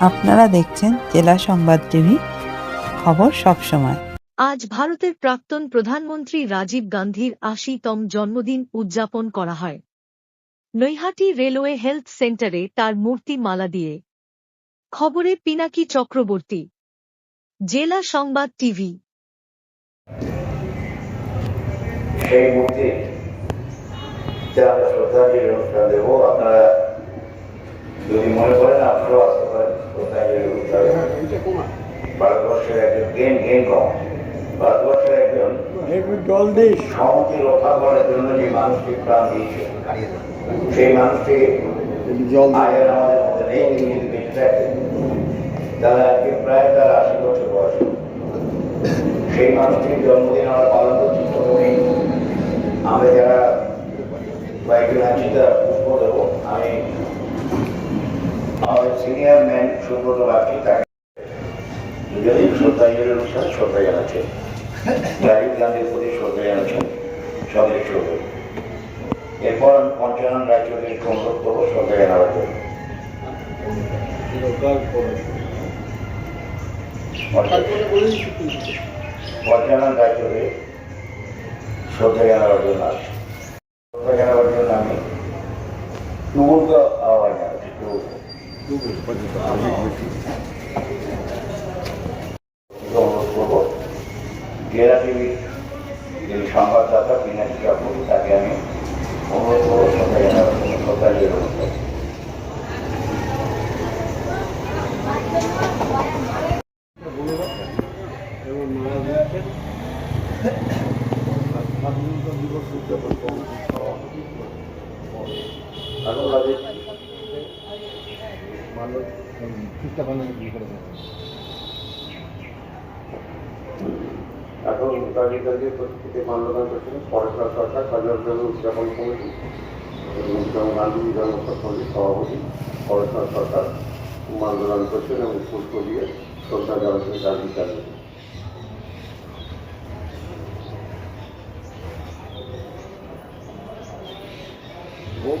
আপনারা দেখছেন জেলা সংবাদ টিভি খবর সবসময় আজ ভারতের প্রাক্তন প্রধানমন্ত্রী রাজীব গান্ধীর আশিতম জন্মদিন উদযাপন করা হয়। নৈহাটি রেলওয়ে হেলথ সেন্টারে তার মূর্তি মালা দিয়ে। খবরে পিনাকি চক্রবর্তী জেলা সংবাদ টিভি। সেই মূর্তি আমরা শ্রদ্ধাঞ্জলি অনুষ্ঠান দেবো আপনারা যদি মনে করেন আপনারাও আসতে ভারতবর্ষের একজন গেম গেম কম ভারতবর্ষের একজন সংহতি রক্ষা করার জন্য যে মানুষটি প্রাণ দিয়েছে সেই মানুষটি জল আয়ের আমাদের মধ্যে নেই তিনি বেঁচে থাকতেন আজকে প্রায় তার আশি বছর বয়স সেই মানুষটির জন্মদিন আমরা পালন করছি প্রথমেই আমরা যারা কয়েকজন আছি তারা পুষ্প দেবো। আমি আমাদের সিনিয়র ম্যান সুব্রত বাগচি তাকে দুজনেই শ্রদ্ধাঞ্জলি অনুষ্ঠানে শ্রদ্ধা জানাচ্ছেন রাজীব গান্ধীর প্রতি শ্রদ্ধা জানাচ্ছেন সঙ্গে শ্রদ্ধা এরপর আমি পঞ্চানন রাজ্যকে অনুরোধ করব শ্রদ্ধা রাজ্যকে শ্রদ্ধা জানাবার জন্য শ্রদ্ধা জানাবার জন্য আমি করব জেলা টিভির যে সংবাদদাতা বিনাশী চক্রবর্তী তাকে আমি অনুরোধ করব জন্য শ্রদ্ধাঞ্জলি অনুষ্ঠান দিবস উদযাপন এখন পরেশনাথ সরকার স্বাধীনতা দিবস উদযাপন কমিটি এবং গান্ধী জন্মোৎসব কমিটির সভাপতি পরেশনাথ সরকার মাল্যদান করছেন এবং পুষ্প দিয়ে শ্রদ্ধা জানাচ্ছেন গান্ধী গান্ধী ভোগ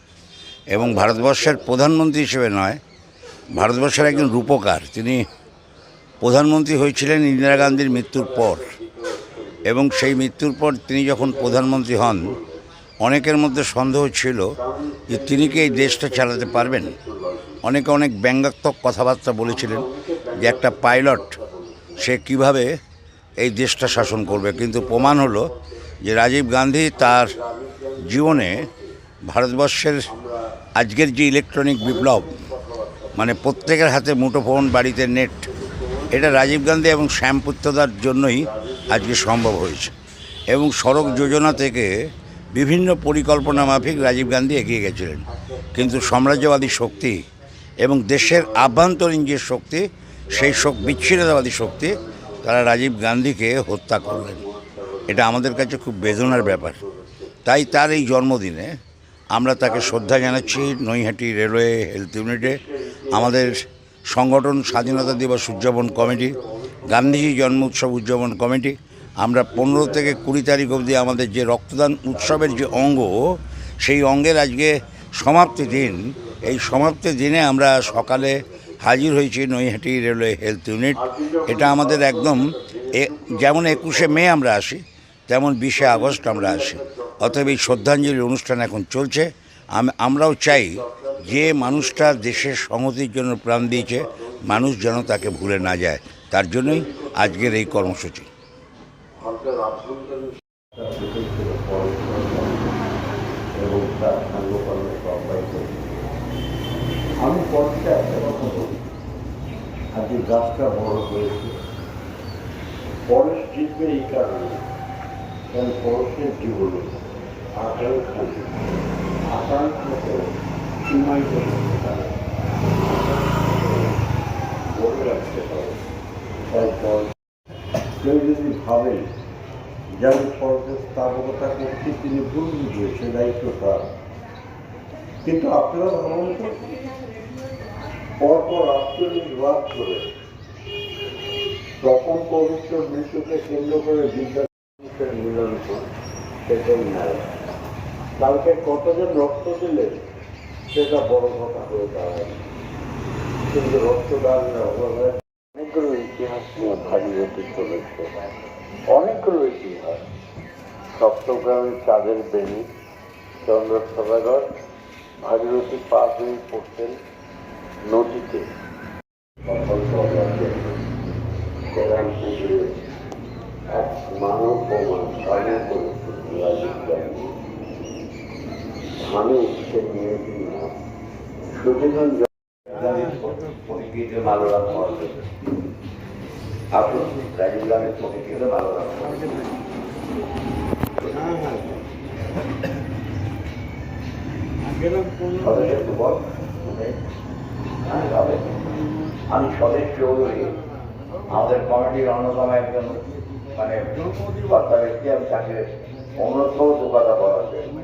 এবং ভারতবর্ষের প্রধানমন্ত্রী হিসেবে নয়, ভারতবর্ষের একজন রূপকার। তিনি প্রধানমন্ত্রী হয়েছিলেন ইন্দিরা গান্ধীর মৃত্যুর পর। এবং সেই মৃত্যুর পর তিনি যখন প্রধানমন্ত্রী হন, অনেকের মধ্যে সন্দেহ ছিল যে তিনি কি এই দেশটা চালাতে পারবেন। অনেকে অনেক ব্যঙ্গাত্মক কথাবার্তা বলেছিলেন যে একটা পাইলট, সে কীভাবে এই দেশটা শাসন করবে। কিন্তু প্রমাণ হলো যে রাজীব গান্ধী তার জীবনে ভারতবর্ষের আজকের যে ইলেকট্রনিক বিপ্লব মানে প্রত্যেকের হাতে মুঠোফোন, বাড়িতে নেট এটা রাজীব গান্ধী এবং শ্যামপুত্রদার জন্যই আজকে সম্ভব হয়েছে। এবং সড়ক যোজনা থেকে বিভিন্ন পরিকল্পনা মাফিক রাজীব গান্ধী এগিয়ে গেছিলেন। কিন্তু সাম্রাজ্যবাদী শক্তি এবং দেশের আভ্যন্তরীণ যে শক্তি, সেই শোক বিচ্ছিন্নতাবাদী শক্তি, তারা রাজীব গান্ধীকে হত্যা করলেন। এটা আমাদের কাছে খুব বেদনার ব্যাপার। তাই তার এই জন্মদিনে আমরা তাকে শ্রদ্ধা জানাচ্ছি নৈহাটি রেলওয়ে হেলথ ইউনিটে। আমাদের সংগঠন স্বাধীনতা দিবস উদযাপন কমিটি, গান্ধীজি জন্ম উৎসব উদযাপন কমিটি। আমরা পনেরো থেকে কুড়ি তারিখ অবধি আমাদের যে রক্তদান উৎসবের যে অঙ্গ, সেই অঙ্গের আজকে সমাপ্তি দিন। এই সমাপ্তি দিনে আমরা সকালে হাজির হয়েছি নৈহাটি রেলওয়ে হেলথ ইউনিট। এটা আমাদের একদম যেমন একুশে মে আমরা আসি, তেমন বিশে আগস্ট আমরা আসি। অতএব এই শ্রদ্ধাঞ্জলি অনুষ্ঠান এখন চলছে। আম- আমরাও চাই যে মানুষটা দেশের সংহতির জন্য প্রাণ দিয়েছে, মানুষ যেন তাকে ভুলে না যায়। তার জন্যই আজকের এই কর্মসূচি। আমি জিতবে এই কারণে। কারণ পরশের জীবনে আঠারো রাখতে পারে কেউ যদি ভাবেন যে তিনি ভুল বুঝিয়েছে দায়িত্ব তার কিন্তু আপনারা ভাবুন তো পরপর আত্মনির্ভর করে, তখন পবিত্র মৃত্যুকে কেন্দ্র করে বিদ্যা মিলন করে, সেটাই নারায়ণ কালকে কতজন রক্ত দিলেন সেটা বড় কথা হয়ে দাঁড়ায়। কিন্তু রক্তদানের অভাবে অনেকগুলো ইতিহাস নিয়ে ভাগীরথী চলেছে অনেকগুলো ইতিহাস। সপ্তগ্রামের চাঁদের বেনি চন্দ্র সদাগর ভাগীরথী পা হয়ে পড়তেন নদীতে সফল দরবারদের প্রধান পুকুরে এক মানব প্রমাণ স্বয়ং করেছেন রাজীব গান্ধী আমি সে নিয়েছি না সুতরাং ভালো যুবক হ্যাঁ। আমি স্বদেশ চৌধুরী, আমাদের কমিটির অন্যতম একজন মানে কর্তা ব্যক্তি, আমি তাকে অনুরোধ করব দু কথা বলার জন্য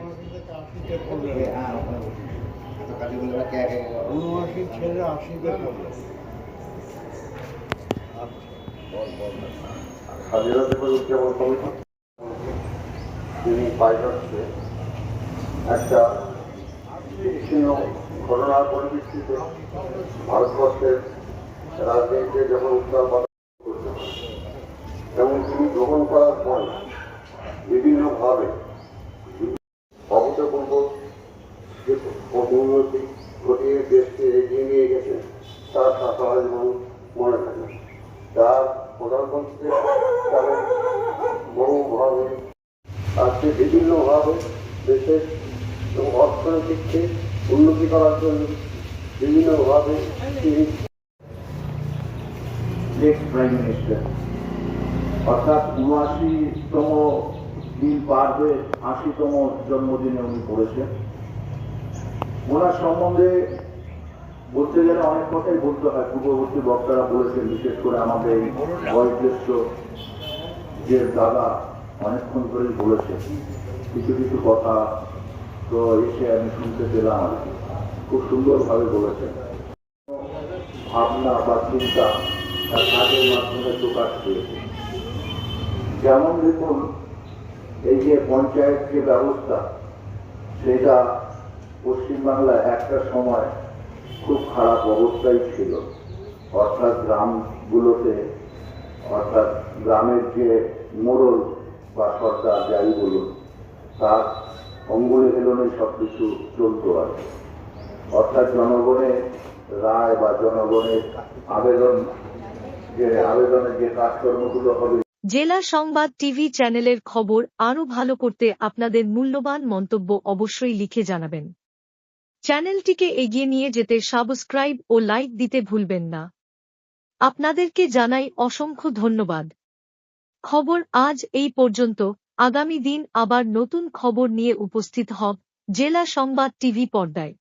উনআশি ছেলে আশিতে পড়ল স্বাধীনতা দিবস উদযাপন কমিটি তিনি পাইলটকে একটা বিচ্ছিন্ন ঘটনার পরিপ্রেক্ষিতে ভারতবর্ষের রাজনীতিতে যখন উত্তাল করতে হয় এবং তিনি গ্রহণ করার পর বিভিন্নভাবে অভূতপূর্ব যে উন্নতি ঘটিয়ে দেশকে এগিয়ে নিয়ে গেছেন তার সারা জীবন মনে থাকে তার প্রধানমন্ত্রী তাদের বহুভাবে আজকে বিভিন্নভাবে দেশের এবং অর্থনৈতিককে উন্নতি করার জন্য বিভিন্নভাবে নেক্সট অর্থাৎ উনআশিতম দিন পার হয়ে আশিতম জন্মদিনে উনি করেছেন ওনার সম্বন্ধে বলতে গেলে অনেক কথাই বলতে হয়। পূর্ববর্তী বক্তারা বলেছেন, বিশেষ করে আমাদের বয়োজ্যেষ্ঠ যে দাদা অনেকক্ষণ ধরেই বলেছে, কিছু কিছু কথা তো এসে আমি শুনতে পেলাম আর কি। খুব সুন্দরভাবে বলেছেন ভাবনা বা চিন্তা তার কাজের মাধ্যমে প্রকাশ পেয়েছে। যেমন দেখুন, এই যে পঞ্চায়েত যে ব্যবস্থা, সেটা পশ্চিমবাংলায় একটা সময় খুব খারাপ অবস্থায় ছিল। অর্থাৎ গ্রামগুলোতে, অর্থাৎ গ্রামের যে মোড়ল বা সরকার যাই বলুন তার অঙ্গুলে হেলনে সব কিছু চলতো আর অর্থাৎ জনগণের রায় বা জনগণের আবেদন যে আবেদনের যে কাজকর্মগুলো হবে। জেলা সংবাদ টিভি চ্যানেলের খবর আরও ভালো করতে আপনাদের মূল্যবান মন্তব্য অবশ্যই লিখে জানাবেন। চ্যানেলটিকে এগিয়ে নিয়ে যেতে সাবস্ক্রাইব ও লাইক দিতে ভুলবেন না। আপনাদেরকে জানাই অসংখ্য ধন্যবাদ। খবর আজ এই পর্যন্ত। আগামী দিন আবার নতুন খবর নিয়ে উপস্থিত হব জেলা সংবাদ টিভি পর্দায়।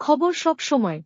খবর সব সময়।